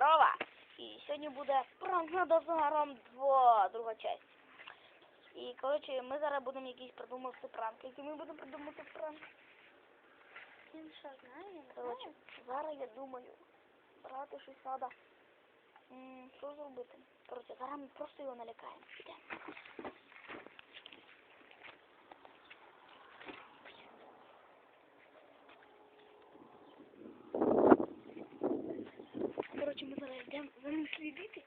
здорова! І сьогодні буде пранк над Азгаром 2, друга часть. І, коротше, ми зараз будемо якийсь придумати пранк. Який ми будемо придумати пранк? Він що знає? Коротше, зараз я думаю, брати щось треба. Що зробити? Коротше, зараз ми просто його налякаємо. Підемо. Коротше, ми зараз йдемо за ним слідити.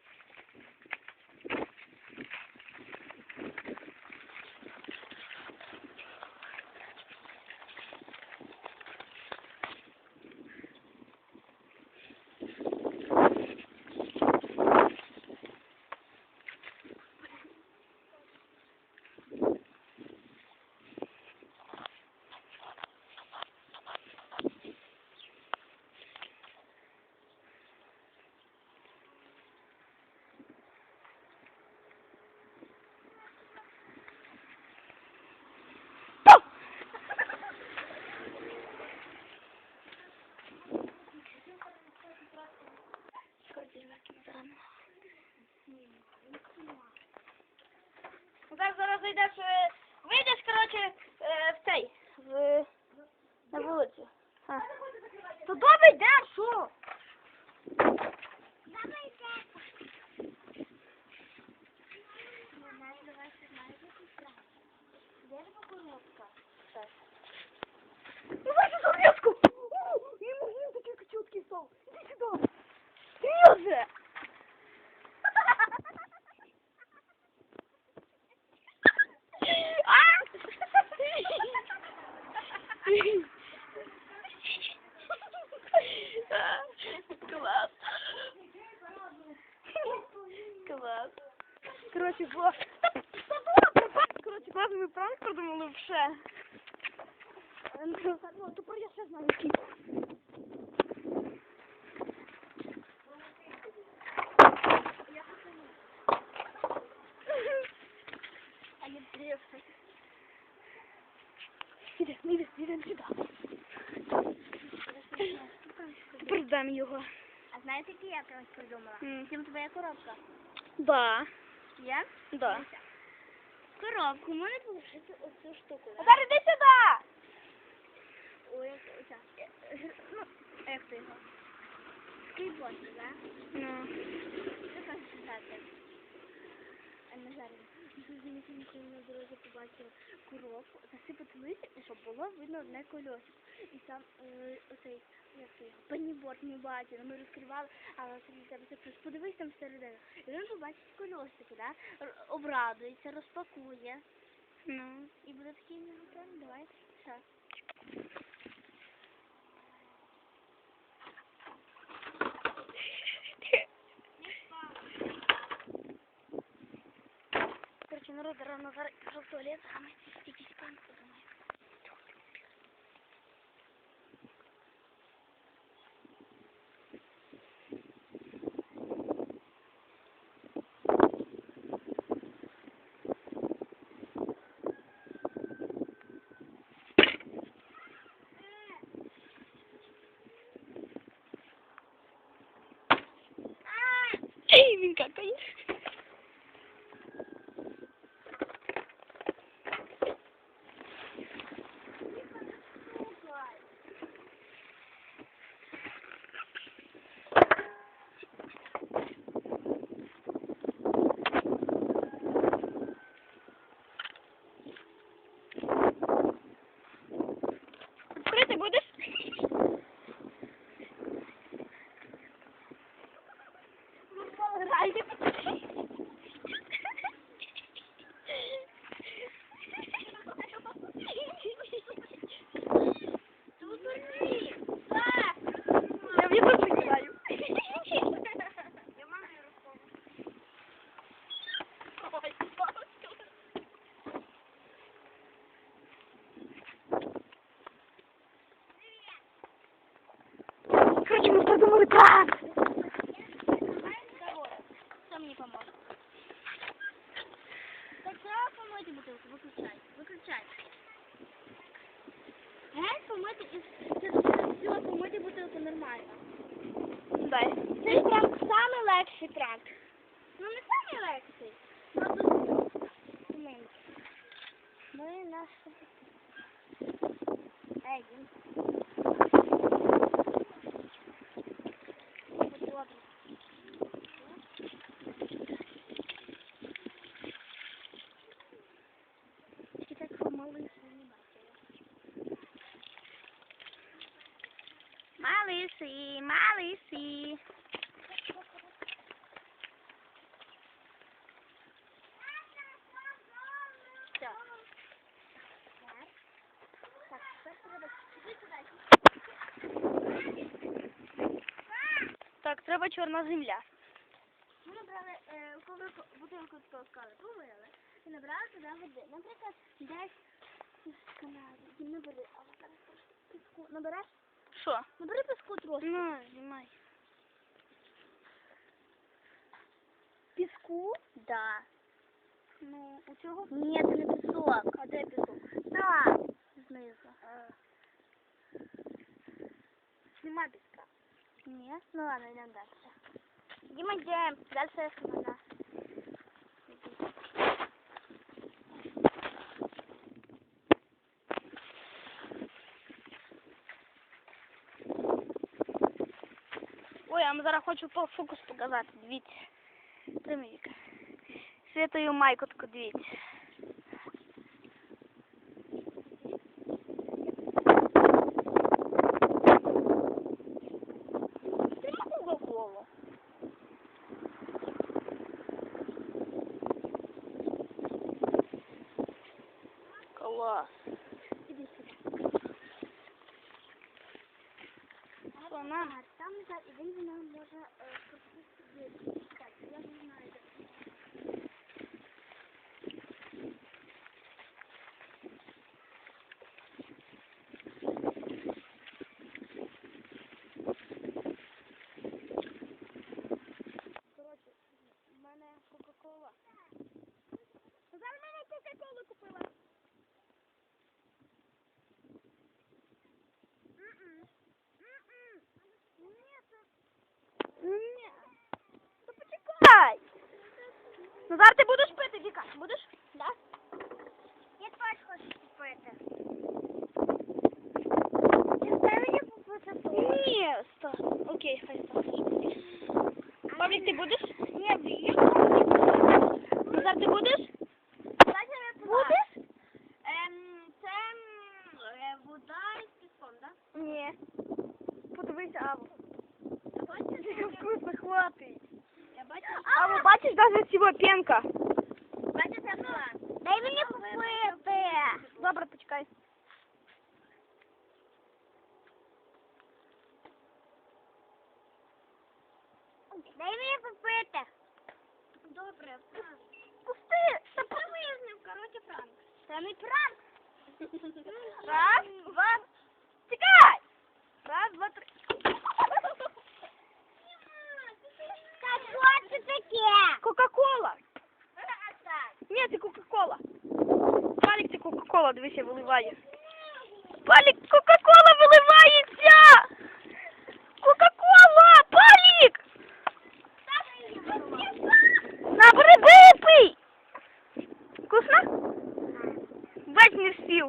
Коротше, ребятки, ми зараз. Зайдеш, е, вийдеш, коротше, е, в цей, в, на вулицю. А. Короче, класс. Короче, классный ми пранк придумали вже. Ну, тепер я ще знаю, який. А не древка. Іди, іди, іди сюди. Тепер дам його. А знаєте, який я когось придумала? М. Чим твоя коробка? Да, Я? да. Коробку можна положити оцю штуку, да? Зараз іди сюди! Ой, оця. Е, Ну, як ти його? Скріпот, да? Ну. Що кажеш писати? А на жарі. Ніколи на дорозі побачила коробку, засипати листя, і щоб було видно одне кольосик. І там е, оцей, як це його, пенніборд не бачили. Ми розкривали, а серед тебе це плюс. Подивись там всередину. І він побачить кольосики, да? Обрадується, розпакує. Ну. І буде такий не. Давай. Все. Короче, народ рано зараз пішов в туалет, а ми якийсь пранк подумаємо. Ей, він какає. Курити будеш? Я в YouTube кидаю Короче, мы придумали пранк. Кто мне поможет? Так сразу помойте бутылку, выключай, выключай. Гель помойте и все, помойте бутылку нормально. Дай. Цей пранк легший пранк. Ну не самий легший. Малиси. Все. Так, треба чорна земля. Ми набрали, е, коли бутилку з скали помили, і набрали туди води. Наприклад, десь з канади. Набери, а зараз трошки. Набереш? Що? Набери піску трошки. Ну, знімай. Піску? Да. Ну, у цього? Ні, це не пісок. А де пісок? Так, знизу. Нема піска. Ні? Ну ладно, йдемо далі. Діма, йдемо. Далі вона. Ой, вам зараз хочу по фокус показати. Дивіться. Дивіться. Святою майку таку дивіться. Прямо Там за і він вона може е, пропустити. Так, я не знаю. де. Коротше, в мене Кока-Кола. Зараз мама Кока-Колу купила. М-м. М-м. Ні, це Ні. Ну почекай. Ну зараз ти будеш пити, Віка? Будеш? Да? Я теж хочу купити. Дай мені купити теж. Ні, стоп. Окей, хай стане. Павлік, ти будеш? Ні, я хочу. Назар, ти будеш? Дайте мені Будеш? Ем, це м, е, вода із піском, так? Ні. Аву. Да? Бачите, вкусно, хватить. Я бачу. Аву, бачиш, навіть цього пенка. Бачите, була. Дай мені купити. Добре, почекай. Дай мені купити. Добре. Пусти. Та повизнив, коротше, пранк. Це не пранк. Раз, два. Чекай. Раз, два, три. Кока-кола. Ні, це Кока-кола. Палік, це Кока-кола, дивися, виливає. Палік, Кока-кола виливається! Кока-кола! Палік! Набери випий! Вкусно? Бать не спів.